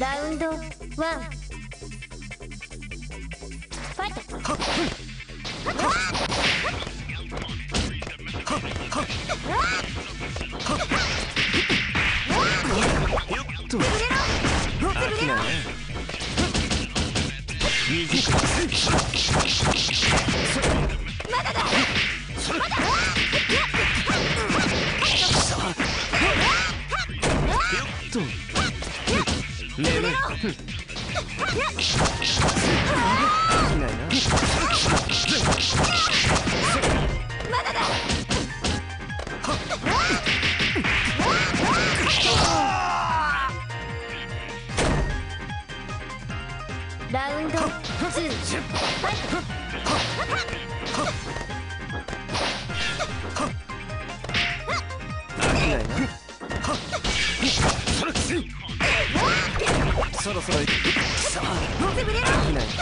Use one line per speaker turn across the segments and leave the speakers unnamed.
ラウンドワン。ファイト。
と飽きないね短くと
ラウンドツー。ファイト
ないなそろそろ行く。さあ飽きないと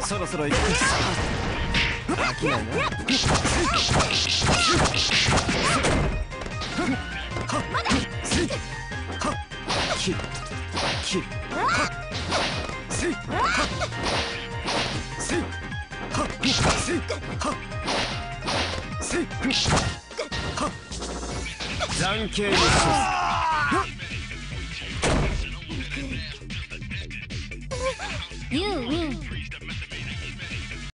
そろそろ行くさあ飽きないな切る切る残形にします
ユーウィン